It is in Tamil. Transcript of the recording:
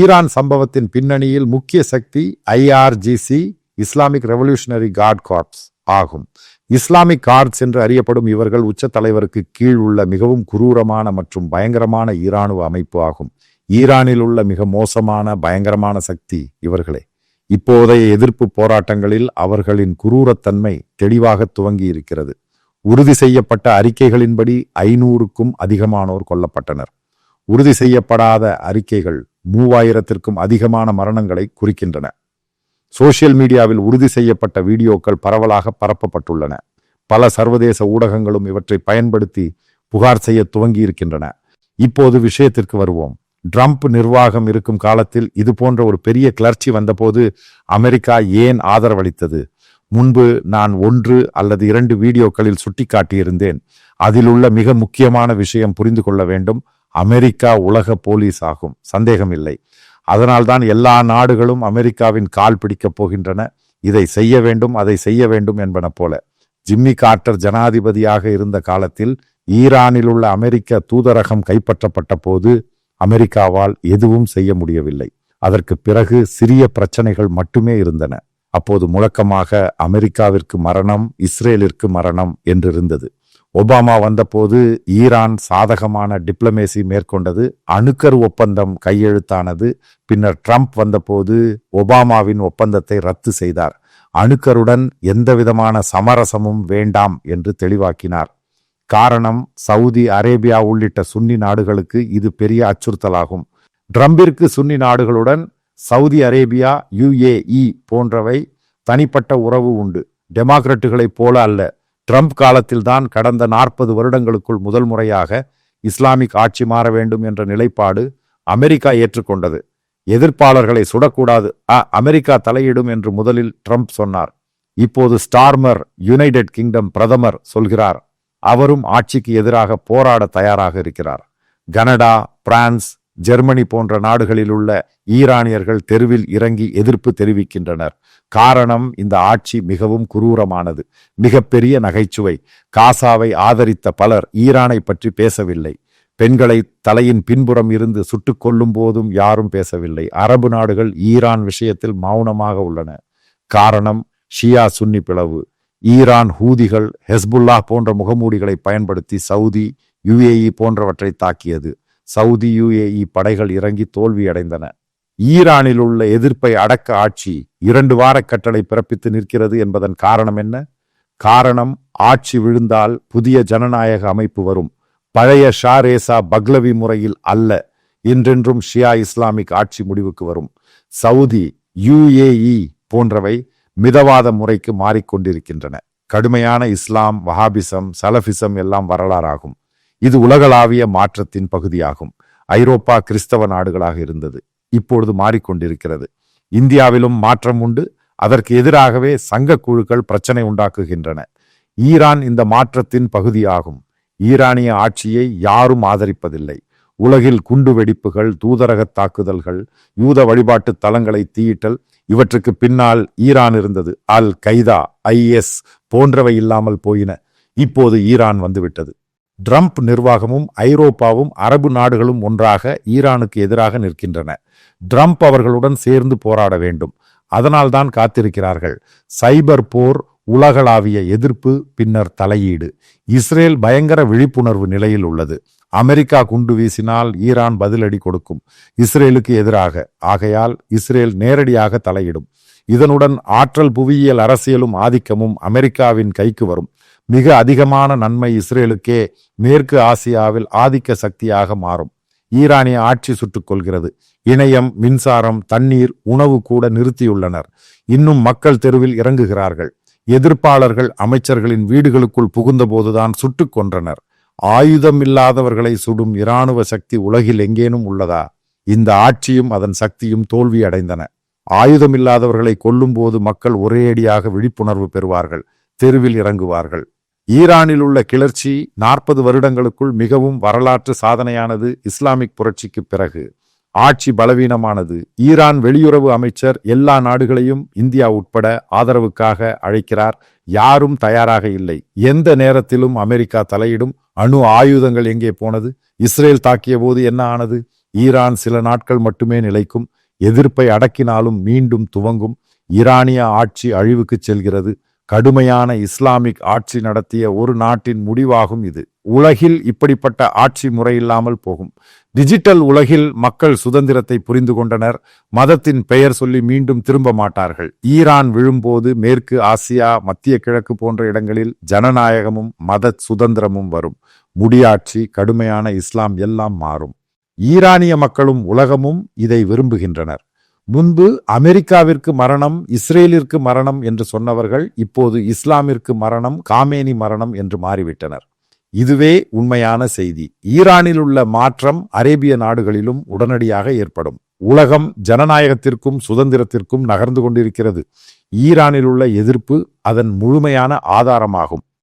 ஈரான் சம்பவத்தின் பின்னணியில் முக்கிய சக்தி IRGC Islamic revolutionary guard corps ஆகும். இஸ்லாமிக் கார்ட்ஸ் என்று அறியப்படும் இவர்கள் உச்ச தலைவருக்கு கீழ் உள்ள மிகவும் குரூரமான மற்றும் பயங்கரமான ஈரானுவ அமைப்பு ஆகும். ஈரானில் உள்ள மிக மோசமான பயங்கரமான சக்தி இவர்களே. இப்போதைய எதிர்ப்பு போராட்டங்களில் அவர்களின் குரூரத்தன்மை தெளிவாக துவங்கி இருக்கிறது. உறுதி செய்யப்பட்ட அறிக்கைகளின்படி ஐநூறுக்கும் அதிகமானோர் கொல்லப்பட்டனர். உறுதி செய்யப்படாத அறிக்கைகள் மூவாயிரத்திற்கும் அதிகமான மரணங்களை குறிக்கின்றன. சோசியல் மீடியாவில் உறுதி செய்யப்பட்ட வீடியோக்கள் பரவலாக பரப்பப்பட்டுள்ளன. பல சர்வதேச ஊடகங்களும் இவற்றை பயன்படுத்தி புகார் செய்ய துவங்கி இருக்கின்றன இப்போது விஷயத்திற்கு வருவோம். ட்ரம்ப் நிர்வாகம் இருக்கும் காலத்தில் இது போன்ற ஒரு பெரிய கிளர்ச்சி வந்தபோது அமெரிக்கா ஏன் ஆதரவளித்தது? முன்பு நான் ஒன்று அல்லது இரண்டு வீடியோக்களில் சுட்டிக்காட்டியிருந்தேன். அதில் உள்ள மிக முக்கியமான விஷயம் புரிந்து கொள்ள வேண்டும். அமெரிக்கா உலக போலீஸ் ஆகும். சந்தேகம் இல்லை அதனால்தான் எல்லா நாடுகளும் அமெரிக்காவின் கால் பிடிக்கப் போகின்றன. இதை செய்ய வேண்டும் அதை செய்ய வேண்டும் என்பன போல. ஜிம்மி கார்ட்டர் ஜனாதிபதியாக இருந்த காலத்தில் ஈரானில் உள்ள அமெரிக்க தூதரகம் கைப்பற்றப்பட்ட போது அமெரிக்காவால் எதுவும் செய்ய முடியவில்லை. அதற்கு பிறகு சிறிய பிரச்சனைகள் மட்டுமே இருந்தன. அப்போது முழக்கமாக அமெரிக்காவிற்கு மரணம் இஸ்ரேலிற்கு மரணம் என்றிருந்தது. ஒபாமா வந்தபோது ஈரான் சாதகமான டிப்ளமேசி மேற்கொண்டது அணுக்கர் ஒப்பந்தம் கையெழுத்தானது பின்னர் ட்ரம்ப் வந்தபோது ஒபாமாவின் ஒப்பந்தத்தை ரத்து செய்தார். அணுக்கருடன் எந்தவிதமான சமரசமும் வேண்டாம் என்று தெளிவாக்கினார். காரணம் சவுதி அரேபியா உள்ளிட்ட சுன்னி நாடுகளுக்கு இது பெரிய அச்சுறுத்தலாகும். ட்ரம்பிற்கு சுன்னி நாடுகளுடன் சவுதி அரேபியா யுஏஇ போன்றவை தனிப்பட்ட உறவு உண்டு. டெமோக்ரட்டுகளைப் போல அல்ல ட்ரம்ப் காலத்தில்தான் கடந்த நாற்பது வருடங்களுக்குள் முதல் முறையாக இஸ்லாமிக் ஆட்சி மாற வேண்டும் என்ற நிலைப்பாடு அமெரிக்கா ஏற்றுக்கொண்டது. எதிர்ப்பாளர்களை சுடக்கூடாது. அ அமெரிக்கா தலையிடும் என்று முதலில் ட்ரம்ப் சொன்னார். இப்போது ஸ்டார்மர் யுனைடெட் கிங்டம் பிரதமர் சொல்கிறார். அவரும் ஆட்சிக்கு எதிராக போராட தயாராக இருக்கிறார். கனடா பிரான்ஸ் ஜெர்மனி போன்ற நாடுகளில் உள்ள ஈரானியர்கள் தெருவில் இறங்கி எதிர்ப்பு தெரிவிக்கின்றனர். காரணம் இந்த ஆட்சி மிகவும் குரூரமானது. மிகப்பெரிய நகைச்சுவை. காசாவை ஆதரித்த பலர் ஈரானை பற்றி பேசவில்லை. பெண்களை தலையின் பின்புறம் இருந்து சுட்டுக்கொள்ளும் போதும் யாரும் பேசவில்லை. அரபு நாடுகள் ஈரான் விஷயத்தில் மௌனமாக உள்ளன. காரணம் ஷியா சுன்னி பிளவு. ஈரான் ஹூதிகள் ஹெஸ்புல்லா போன்ற முகமூடிகளை பயன்படுத்தி சவுதி யுஏஇ போன்றவற்றை தாக்கியது. சவுதி யுஏஇ படைகள் இறங்கி தோல்வியடைந்தன. ஈரானில் உள்ள எதிர்ப்பை அடக்க ஆட்சி இரண்டு வார கட்டளை பிறப்பித்து நிற்கிறது என்பதன் காரணம் என்ன? காரணம் ஆட்சி விழுந்தால் புதிய ஜனநாயக அமைப்பு வரும். பழைய ஷா ரேசா பக்லவி முறையில் அல்ல என்றென்றும் ஷியா இஸ்லாமிக் ஆட்சி முடிவுக்கு வரும். சவுதி யுஏஇ போன்றவை மிதவாத முறைக்கு மாறிக்கொண்டிருக்கின்றன. கடுமையான இஸ்லாம் வஹாபிசம் சலபிசம் எல்லாம் வரலாறாகும். இது உலகளாவிய மாற்றத்தின் பகுதியாகும். ஐரோப்பா கிறிஸ்தவ நாடுகளாக இருந்தது. இப்பொழுது மாறிக்கொண்டிருக்கிறது. இந்தியாவிலும் மாற்றம் உண்டு. அதற்கு எதிராகவே சங்க குழுக்கள் பிரச்சனை உண்டாக்குகின்றன. ஈரான் இந்த மாற்றத்தின் பகுதியாகும். ஈரானிய ஆட்சியை யாரும் ஆதரிப்பதில்லை. உலகில் குண்டு வெடிப்புகள் தூதரக தாக்குதல்கள் யூத வழிபாட்டு தலங்களை தீயிட்டல் இவற்றுக்கு பின்னால் ஈரான் இருந்தது. அல் கைதா ஐஎஸ் போன்றவை இல்லாமல் போயின. இப்போது ஈரான் வந்துவிட்டது. ட்ரம்ப் நிர்வாகமும் ஐரோப்பாவும் அரபு நாடுகளும் ஒன்றாக ஈரானுக்கு எதிராக நிற்கின்றன. ட்ரம்ப் அவர்களுடன் சேர்ந்து போராட வேண்டும். அதனால்தான் காத்திருக்கிறார்கள். சைபர் போர் உலகளாவிய எதிர்ப்பு பின்னர் தலையீடு. இஸ்ரேல் பயங்கர விழிப்புணர்வு நிலையில் உள்ளது. அமெரிக்கா குண்டு வீசினால் ஈரான் பதிலடி கொடுக்கும். இஸ்ரேலுக்கு எதிராக. ஆகையால் இஸ்ரேல் நேரடியாக தலையிடும். இதனுடன் ஆற்றல் புவியியல் அரசியலும் ஆதிக்கமும் அமெரிக்காவின் கைக்கு வரும். மிக அதிகமான நன்மை இஸ்ரேலுக்கே மேற்கு ஆசியாவில் ஆதிக்க சக்தியாக மாறும். ஈரானிய ஆட்சி சுட்டுக்கொள்கிறது. இணையம் மின்சாரம் தண்ணீர் உணவு கூட நிறுத்தியுள்ளனர். இன்னும் மக்கள் தெருவில் இறங்குகிறார்கள். எதிர்ப்பாளர்கள் அமைச்சர்களின் வீடுகளுக்குள் புகுந்தபோதுதான் சுட்டுக் கொன்றனர். ஆயுதம் இல்லாதவர்களை சுடும் இராணுவ சக்தி உலகில் எங்கேனும் உள்ளதா? இந்த ஆட்சியும் அதன் சக்தியும் தோல்வி அடைந்தன ஆயுதம் இல்லாதவர்களை கொல்லும்போது மக்கள் ஒரேடியாக விழிப்புணர்வு பெறுவார்கள். தெருவில் இறங்குவார்கள். ஈரானில் உள்ள கிளர்ச்சி நாற்பது வருடங்களுக்குள் மிகவும் வரலாற்று சாதனையானது இஸ்லாமிக் புரட்சிக்கு பிறகு. ஆட்சி பலவீனமானது. ஈரான் வெளியுறவு அமைச்சர் எல்லா நாடுகளையும் இந்தியா உட்பட ஆதரவுக்காக அழைக்கிறார். யாரும் தயாராக இல்லை. எந்த நேரத்திலும் அமெரிக்கா தலையிடும் அணு ஆயுதங்கள் எங்கே போனது? இஸ்ரேல் தாக்கிய போது என்ன ஆனது? ஈரான் சில நாட்கள் மட்டுமே நிலைக்கும். எதிர்ப்பை அடக்கினாலும் மீண்டும் துவங்கும். ஈரானிய ஆட்சி அழிவுக்கு செல்கிறது. கடுமையான இஸ்லாமிக் ஆட்சி நடத்திய ஒரு நாட்டின் முடிவாகும் இது. உலகில் இப்படிப்பட்ட ஆட்சி முறையில்லாமல் போகும். டிஜிட்டல் உலகில் மக்கள் சுதந்திரத்தை புரிந்து கொண்டனர். மதத்தின் பெயர் சொல்லி மீண்டும் திரும்ப மாட்டார்கள். ஈரான் விழும்போது மேற்கு ஆசியா மத்திய கிழக்கு போன்ற இடங்களில் ஜனநாயகமும் மத சுதந்திரமும் வரும். முடியாட்சி கடுமையான இஸ்லாம் எல்லாம் மாறும். ஈரானிய மக்களும் உலகமும் இதை விரும்புகின்றனர். முன்பு அமெரிக்காவிற்கு மரணம் இஸ்ரேலிற்கு மரணம் என்று சொன்னவர்கள் இப்போது இஸ்லாமிற்கு மரணம் காமேனி மரணம் என்று மாறிவிட்டனர். இதுவே உண்மையான செய்தி. ஈரானில் உள்ள மாற்றம் அரேபிய நாடுகளிலும் உடனடியாக ஏற்படும். உலகம் ஜனநாயகத்திற்கும் சுதந்திரத்திற்கும் நகர்ந்து கொண்டிருக்கிறது. ஈரானில் உள்ள எதிர்ப்பு அதன் முழுமையான ஆதாரமாகும்.